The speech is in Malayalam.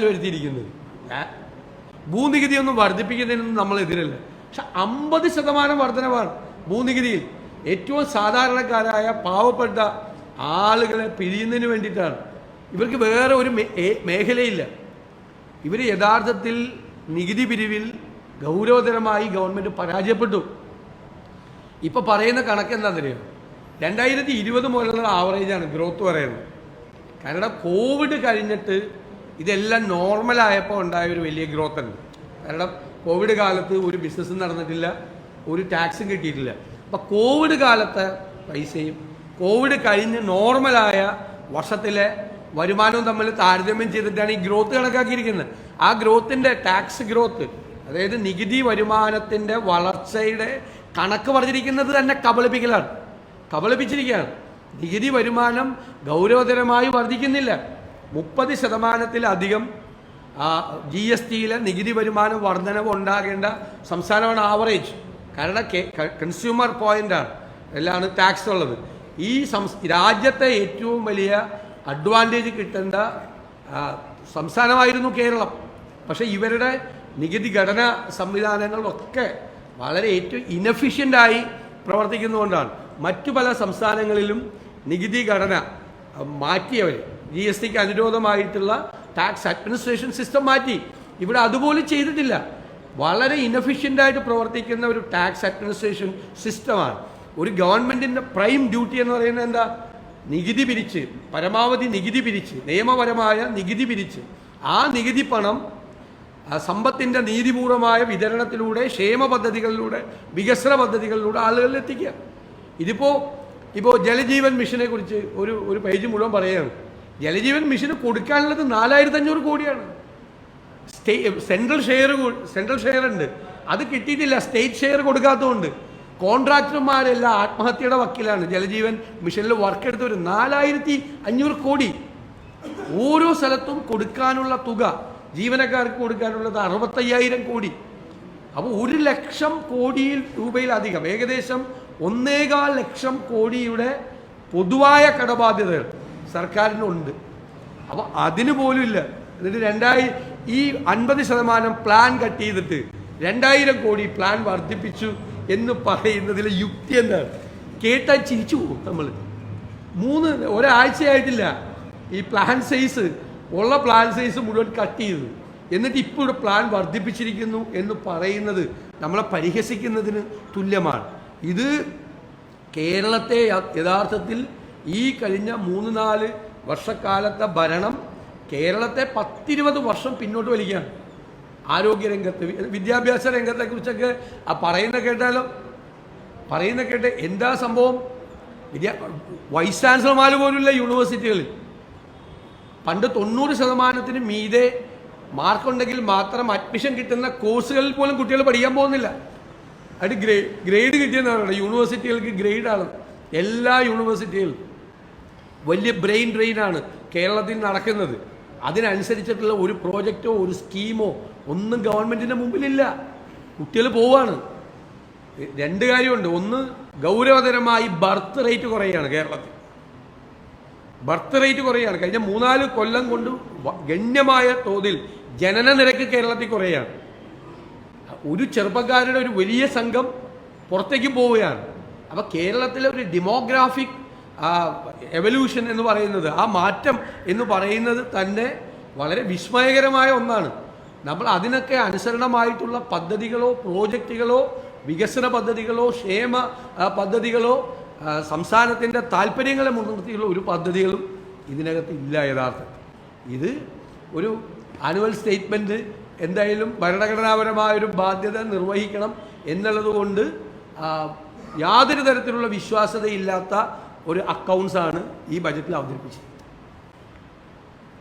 വരുത്തിയിരിക്കുന്നത്? ഭൂനികുതി ഒന്നും വർദ്ധിപ്പിക്കുന്നതിനൊന്നും നമ്മൾ എതിരല്ല. പക്ഷെ അമ്പത് ശതമാനം വർധനവാണ് ഭൂനികുതിയിൽ. ഏറ്റവും സാധാരണക്കാരായ പാവപ്പെട്ട ആളുകളെ പിരിയുന്നതിന് വേണ്ടിയിട്ടാണ്. ഇവർക്ക് വേറെ ഒരു മേഖലയില്ല. ഇവർ യഥാർത്ഥത്തിൽ നികുതി പിരിവിൽ ഗൗരവതരമായി ഗവൺമെന്റ് പരാജയപ്പെട്ടു. ഇപ്പൊ പറയുന്ന കണക്ക് എന്താണെന്നറിയോ? രണ്ടായിരത്തി ഇരുപത് മുതലുള്ള ആവറേജാണ് ഗ്രോത്ത് പറയുന്നത്. കാരണം കോവിഡ് കഴിഞ്ഞിട്ട് ഇതെല്ലാം നോർമലായപ്പോൾ ഉണ്ടായ ഒരു വലിയ ഗ്രോത്ത് ഉണ്ട്. കാരണം കോവിഡ് കാലത്ത് ഒരു ബിസിനസ്സും നടന്നിട്ടില്ല ഒരു ടാക്സും കിട്ടിയിട്ടില്ല. അപ്പോൾ കോവിഡ് കാലത്തെ പൈസയും കോവിഡ് കഴിഞ്ഞ് നോർമലായ വർഷത്തിലെ വരുമാനവും തമ്മിൽ താരതമ്യം ചെയ്തിട്ടാണ് ഈ ഗ്രോത്ത് കണക്കാക്കിയിരിക്കുന്നത്. ആ ഗ്രോത്തിന്റെ ടാക്സ് ഗ്രോത്ത് അതായത് നികുതി വരുമാനത്തിന്റെ വളർച്ചയുടെ കണക്ക് പറഞ്ഞിരിക്കുന്നത് തന്നെ കബളിപ്പിക്കലാണ്. കബളിപ്പിച്ചിരിക്കുകയാണ്. നികുതി വരുമാനം ഗൗരവതരമായി വർദ്ധിക്കുന്നില്ല. മുപ്പത് ശതമാനത്തിലധികം ജി എസ് ടിയിലെ നികുതി വരുമാനം വർധനവ് ഉണ്ടാകേണ്ട സംസ്ഥാനമാണ് ആവറേജ് കാരണം കൺസ്യൂമർ പോയിന്റാണ് എല്ലാമാണ് ടാക്സ് ഉള്ളത്. ഈ രാജ്യത്തെ ഏറ്റവും വലിയ അഡ്വാന്റേജ് കിട്ടേണ്ട സംസ്ഥാനമായിരുന്നു കേരളം. പക്ഷേ ഇവരുടെ നികുതി ഘടന സംവിധാനങ്ങളൊക്കെ വളരെ ഏറ്റവും ഇനഫിഷ്യന്റായി പ്രവർത്തിക്കുന്നതുകൊണ്ടാണ്. മറ്റു പല സംസ്ഥാനങ്ങളിലും നികുതി ഘടന മാറ്റിയവർ ജി എസ് ടിക്ക് അനുരോധമായിട്ടുള്ള ടാക്സ് അഡ്മിനിസ്ട്രേഷൻ സിസ്റ്റം മാറ്റി. ഇവിടെ അതുപോലെ ചെയ്തിട്ടില്ല. വളരെ ഇനഫിഷ്യന്റായിട്ട് പ്രവർത്തിക്കുന്ന ഒരു ടാക്സ് അഡ്മിനിസ്ട്രേഷൻ സിസ്റ്റമാണ് ഒരു ഗവൺമെന്റിന്റെ പ്രൈം ഡ്യൂട്ടി എന്ന് പറയുന്നത് എന്താ? നികുതി പിരിച്ച് പരമാവധി നികുതി പിരിച്ച് നിയമപരമായ നികുതി പിരിച്ച്. ആ നികുതി പണം സമ്പത്തിന്റെ നീതിപൂർവമായ വിതരണത്തിലൂടെ ക്ഷേമ പദ്ധതികളിലൂടെ വികസന പദ്ധതികളിലൂടെ ആളുകളിൽ എത്തിക്കുക ഇതിപ്പോ ഇപ്പോൾ ജലജീവൻ മിഷനെ കുറിച്ച് ഒരു ഒരു പേജ് മുഴുവൻ പറയുകയാണ്. ജലജീവൻ മിഷന് കൊടുക്കാനുള്ളത് നാലായിരത്തി അഞ്ഞൂറ് കോടിയാണ്. State central share central share ഉണ്ട്. അത് കിട്ടിയിട്ടില്ല. സ്റ്റേറ്റ് ഷെയർ കൊടുക്കാത്തതുകൊണ്ട് കോൺട്രാക്ടർമാരെല്ലാം ആത്മഹത്യയുടെ വക്കിലാണ്. ജലജീവൻ മിഷനിൽ വർക്ക് എടുത്തവർ നാലായിരത്തി അഞ്ഞൂറ് കോടി. ഓരോ സ്ഥലത്തും കൊടുക്കാനുള്ള തുക ജീവനക്കാർക്ക് കൊടുക്കാനുള്ളത് അറുപത്തയ്യായിരം കോടി. അപ്പോൾ ഒരു ലക്ഷം കോടിയിൽ രൂപയിലധികം ഏകദേശം ഒന്നേകാൽ ലക്ഷം കോടിയുടെ പൊതുവായ കടബാധ്യതകൾ. സർക്കാരിനുണ്ട്. അപ്പോൾ അതിന് പോലും ഇല്ല. എന്നിട്ട് രണ്ടായി ഈ അൻപത് ശതമാനം പ്ലാൻ കട്ട് ചെയ്തിട്ട് രണ്ടായിരം കോടി പ്ലാൻ വർദ്ധിപ്പിച്ചു എന്ന് പറയുന്നതിലെ യുക്തി എന്താണ്? കേട്ടാൽ ചിരിച്ചു പോകും നമ്മൾ മൂന്ന് ഒരാഴ്ചയായിട്ടില്ല. ഈ പ്ലാൻ സൈസ് ഉള്ള പ്ലാൻ സൈസ് മുഴുവൻ കട്ട് ചെയ്തു. എന്നിട്ട് ഇപ്പോൾ ഇവിടെ പ്ലാൻ വർദ്ധിപ്പിച്ചിരിക്കുന്നു എന്ന് പറയുന്നത് നമ്മളെ പരിഹസിക്കുന്നതിന് തുല്യമാണ്. ഇത് കേരളത്തെ യഥാർത്ഥത്തിൽ ഈ കഴിഞ്ഞ മൂന്ന് നാല് വർഷക്കാലത്തെ ഭരണം കേരളത്തെ പത്തിരുപത് വർഷം പിന്നോട്ട് വലിക്കുകയാണ്. ആരോഗ്യരംഗത്ത് വിദ്യാഭ്യാസ രംഗത്തെ കുറിച്ചൊക്കെ ആ പറയുന്ന കേട്ടാലോ? പറയുന്ന കേട്ട് എന്താ സംഭവം? വിദ്യാ വൈസ് ചാൻസലർമാർ പോലുമില്ല യൂണിവേഴ്സിറ്റികളിൽ. പണ്ട് തൊണ്ണൂറ് ശതമാനത്തിന് മീതെ മാർക്കുണ്ടെങ്കിൽ മാത്രം അഡ്മിഷൻ കിട്ടുന്ന കോഴ്സുകളിൽ പോലും കുട്ടികൾ പഠിക്കാൻ പോകുന്നില്ല. അത് ഗ്രേഡ് ഗ്രേഡ് കിട്ടിയെന്നാണ് യൂണിവേഴ്സിറ്റികൾക്ക് ഗ്രേഡാണ്. എല്ലാ യൂണിവേഴ്സിറ്റികളും വലിയ ബ്രെയിൻ ഡ്രെയിനാണ് കേരളത്തിൽ നടക്കുന്നത്. അതിനനുസരിച്ചിട്ടുള്ള ഒരു പ്രോജക്റ്റോ ഒരു സ്കീമോ ഒന്നും ഗവൺമെന്റിന്റെ മുമ്പിലില്ല. കുട്ടികൾ പോവാണ്. രണ്ട് കാര്യമുണ്ട്. ഒന്ന് ഗൗരവതരമായി ബർത്ത് റേറ്റ് കുറയുകയാണ് കേരളത്തിൽ. ബർത്ത് റേറ്റ് കുറയുകയാണ് കഴിഞ്ഞ മൂന്നാൽ കൊല്ലം കൊണ്ട് ഗണ്യമായ തോതിൽ ജനന നിരക്ക് കേരളത്തിൽ കുറയുകയാണ് ഒരു ചെറുപ്പക്കാരുടെ ഒരു വലിയ സംഘം പുറത്തേക്ക് പോവുകയാണ്. അപ്പോൾ കേരളത്തിലെ ഒരു ഡെമോഗ്രാഫിക് എവല്യൂഷൻ എന്ന് പറയുന്നത് ആ മാറ്റം എന്ന് പറയുന്നത് തന്നെ വളരെ വിസ്മയകരമായ ഒന്നാണ്. നമ്മൾ അതിനൊക്കെ അനുസരണമായിട്ടുള്ള പദ്ധതികളോ പ്രോജക്റ്റുകളോ വികസന പദ്ധതികളോ ക്ഷേമ ആ, പദ്ധതികളോ ആ, സംസ്ഥാനത്തിന്റെ താല്പര്യങ്ങളെ മുൻനിർത്തിയുള്ള ഒരു പദ്ധതികളും ഇതിനകത്ത് ഇല്ല യഥാർത്ഥത്തിൽ. ഇത് ഒരു ആനുവൽ സ്റ്റേറ്റ്മെന്റ് എന്തായാലും ഭരണഘടനാപരമായൊരു ബാധ്യത നിർവഹിക്കണം എന്നുള്ളത് കൊണ്ട് യാതൊരു തരത്തിലുള്ള വിശ്വാസ്യതയില്ലാത്ത ഒരു അക്കൗണ്ട്സാണ് ഈ ബജറ്റിൽ അവതരിപ്പിച്ചത്.